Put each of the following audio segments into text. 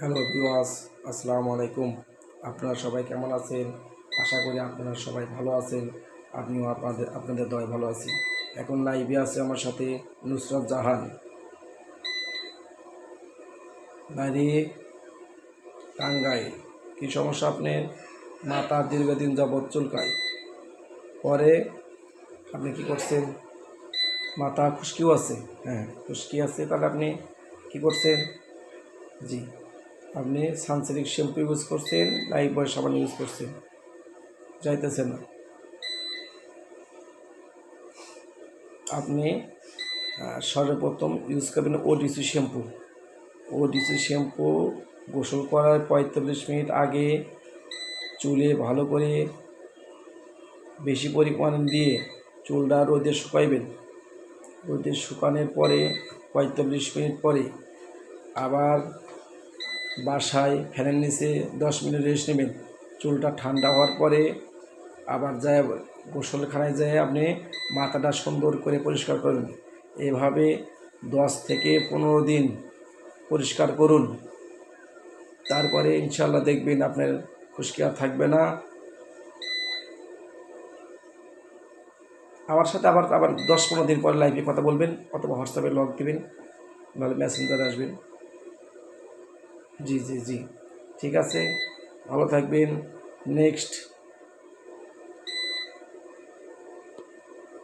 Hello ভিওয়াস আসসালামু আলাইকুম। আপনারা সবাই কেমন আছেন? আশা করি আপনারা সবাই ভালো আছেন। আপনিও আপনাদের আপনাদের দয় ভালো আছি। এখন লাইভে আছে আমার সাথে নুসরাত জাহান। বাড়ি টাঙ্গাইল, কী সমস্যা আপনার? মাথা দীর্ঘদিন যাবৎ চুলকায়। পরে আপনি কি করছেন? মাথা খুশকিও আছে। হ্যাঁ খুশকি আছে, তাহলে আপনি কি করছেন? জি। আপনি সানসিল্ক শ্যাম্পু ইউজ করছেন লাইফ বয় সাবান ইউজ করছেন। যাইতেছে না। আপনি সর্বপ্রথম ইউজ করবেন ওডিসি শ্যাম্পু ওডিসি শ্যাম্পু গোসল করার পঁয়তাল্লিশ মিনিট আগে চুলে ভালো করে বেশি পরিমাণ দিয়ে চুলটা রোদে শুকাইবেন। রোদে শুকানোর পরে পঁয়তাল্লিশ মিনিট পরে আবার বাসায় ফ্যানের নিচে দশ মিনিট রেস্ট নেবেন। চুলটা ঠান্ডা হওয়ার পরে আবার যায় গোসলখানায় যায় আপনি মাথাটা সুন্দর করে পরিষ্কার করুন। এভাবে দশ থেকে পনেরো দিন পরিষ্কার করুন। তারপরে ইনশাল্লাহ দেখবেন আপনার খুশকি আর থাকবে না। আমার সাথে আবার আবার দশ পনেরো দিন পরে লাইভে কথা বলবেন অথবা হোয়াটসঅ্যাপে লগ দিবেন। নাহলে মেসেঞ্জারে আসবেন। জি জি জি। ঠিক আছে। ভালো থাকবেন। নেক্সট।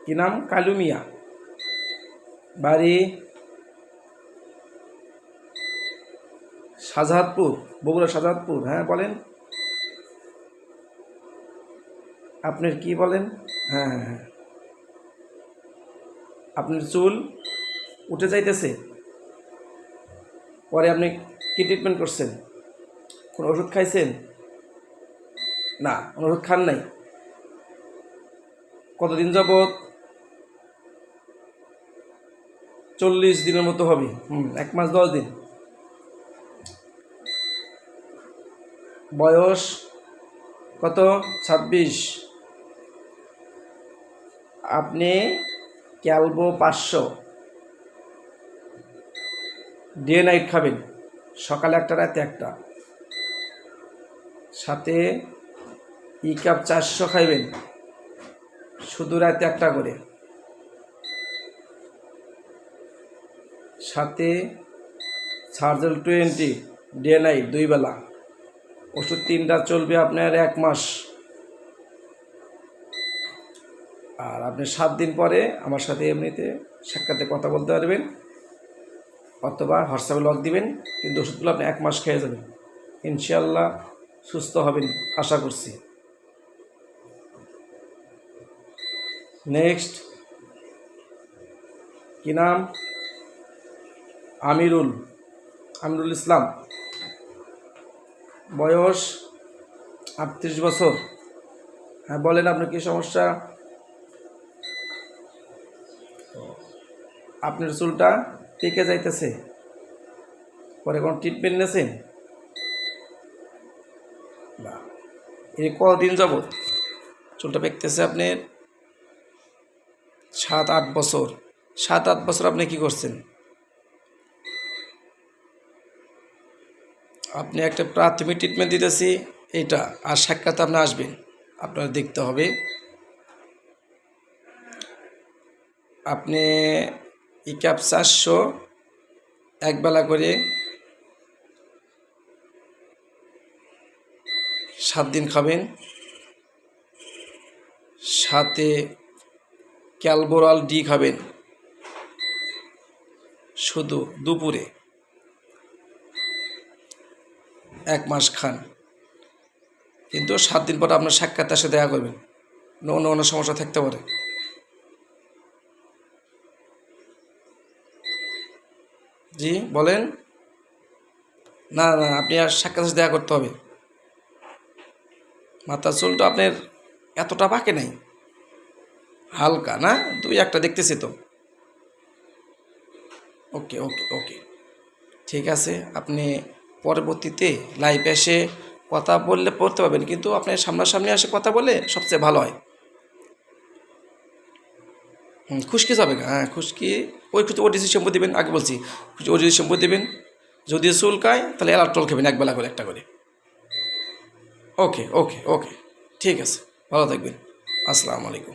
কি নাম? কালু মিয়া। বাড়ি শাহজাদপুর, বগুড়া শাহজাদপুর হ্যাঁ বলেন। আপনার কি বলেন? হ্যাঁ হ্যাঁ হ্যাঁ। আপনার চুল উঠে যাইতেছে। পরে আপনি কি ট্রিটমেন্ট করছেন? কোনো ওষুধ খাইছেন? না ওষুধ খান নাই। কতদিন যাবৎ? চল্লিশ দিনের মতো হবে। হুম, এক মাস দশ দিন। বয়স কত? ছাব্বিশ। আপনি ক্যালবো পাঁচশো। ডে নাইট খাবেন। সকালে একটা, রাতে একটা। সাথে ই কাপ চারশো খাইবেন। শুধু রাতে একটা করে। সাথে সার্জেল টোয়েন্টি ডে নাইট দুই বেলা। ওষুধ তিনটা চলবে আপনার এক মাস। আর আপনি সাত দিন পরে আমার সাথে এমনিতে সাক্ষাতে কথা বলতে পারবেন। অথবা হোয়াটসঅ্যাপে লগ দিবেন, কিন্তু ওষুধগুলো আপনি এক মাস খেয়ে যাবেন। ইনশাল্লাহ সুস্থ হবেন, আশা করছি। নেক্সট কি নাম? আমিরুল আমিরুল ইসলাম। বয়স আটত্রিশ বছর। হ্যাঁ বলেন আপনার কি সমস্যা? আপনার চুলটা? পেকে যাইতেছে। পরে কোনো ট্রিটমেন্ট নিয়েছেন এই কদিন যাবত চুলটা পেকতেছে আপনার? সাত, আট বছর। সাত, আট বছর আপনি কি করছেন? আপনি একটা প্রাথমিক ট্রিটমেন্ট দিতেছি এটা আর সাক্ষাৎ আপনি আসবেন। আপনার দেখতে হবে। আপনি ই ক্যাপ চারশো একবেলা করে সাত দিন খাবেন। সাথে ক্যালবোরাল ডি খাবেন। শুধু দুপুরে। এক মাস খান। কিন্তু সাত দিন পর আপনার সাক্ষাৎ তার সাথে দেখা করবেন। অন্য অন্য সমস্যা থাকতে পারে। জি, বলেন। না না, আপনি আর সাক্ষাৎ দেখা করতে হবে। মাথার চুলটা আপনার এতটা বাঁকে নাই। হালকা, না? দুই একটা দেখতেছি তো। ওকে ওকে ওকে। ঠিক আছে, আপনি পরবর্তীতে লাইভ এসে কথা বললে পড়তে পারবেন, কিন্তু আপনি সামনাসামনি এসে কথা বলে সবচেয়ে ভালো হয়। হুম, খুশকি যাবে হ্যাঁ খুশকি ওই ওডিসি শ্যাম্পু দেবেন? আগে বলছি ওডিসি শ্যাম্পু দেবেন? যদি চুল চুলকায়, তাহলে অ্যালার্টল খাবেন, একবেলা করে, একটা করে। ওকে ওকে ওকে ঠিক আছে। ভালো থাকবেন। আসসালামু আলাইকুম।